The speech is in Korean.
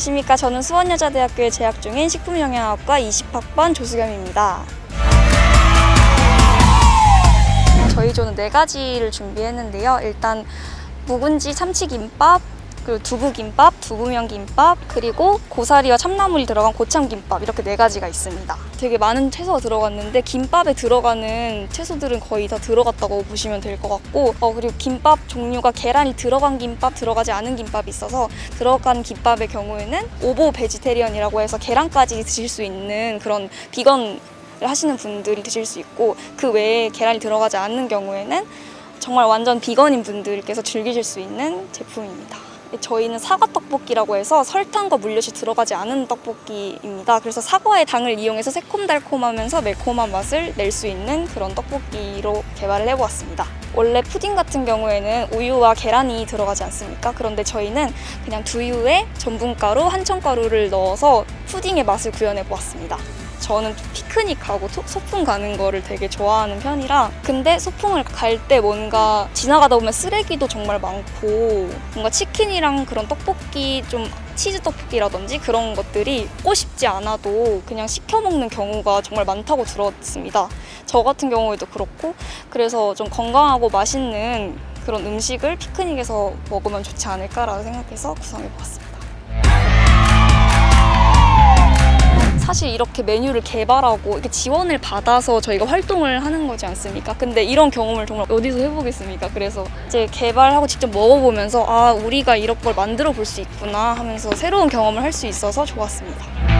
안녕하십니까. 저는 수원여자대학교에 재학 중인 식품영양학과 20학번 조수겸입니다. 저희 조는 네 가지를 준비했는데요. 일단 묵은지 참치김밥, 그리고 두부김밥, 두부면김밥, 그리고 고사리와 참나물이 들어간 고참김밥 이렇게 네 가지가 있습니다. 되게 많은 채소가 들어갔는데 김밥에 들어가는 채소들은 거의 다 들어갔다고 보시면 될 것 같고 어, 그리고 김밥 종류가 계란이 들어간 김밥, 들어가지 않은 김밥이 있어서 들어간 김밥의 경우에는 오보 베지테리언이라고 해서 계란까지 드실 수 있는 그런 비건 하시는 분들이 드실 수 있고 그 외에 계란이 들어가지 않는 경우에는 정말 완전 비건인 분들께서 즐기실 수 있는 제품입니다. 저희는 사과 떡볶이라고 해서 설탕과 물엿이 들어가지 않은 떡볶이입니다. 그래서 사과의 당을 이용해서 새콤달콤하면서 매콤한 맛을 낼 수 있는 그런 떡볶이로 개발을 해보았습니다. 원래 푸딩 같은 경우에는 우유와 계란이 들어가지 않습니까? 그런데 저희는 그냥 두유에 전분가루, 한천가루를 넣어서 푸딩의 맛을 구현해 보았습니다. 저는 피크닉하고 소- 소풍 가는 거를 되게 좋아하는 편이라 근데 소풍을 갈 때 뭔가 지나가다 보면 쓰레기도 정말 많고 뭔가 치킨이랑 그런 떡볶이 좀 치즈 떡볶이라든지 그런 것들이 먹고 싶지 않아도 그냥 시켜 먹는 경우가 정말 많다고 들었습니다. 저 같은 경우에도 그렇고 그래서 좀 건강하고 맛있는 그런 음식을 피크닉에서 먹으면 좋지 않을까라고 생각해서 구성해 보았습니다. 이렇게 메뉴를 개발하고 이렇게 지원을 받아서 저희가 활동을 하는 거지 않습니까? 근데 이런 경험을 정말 어디서 해보겠습니까? 그래서 이제 개발하고 직접 먹어보면서 아 우리가 이런 걸 만들어 볼 수 있구나 하면서 새로운 경험을 할 수 있어서 좋았습니다.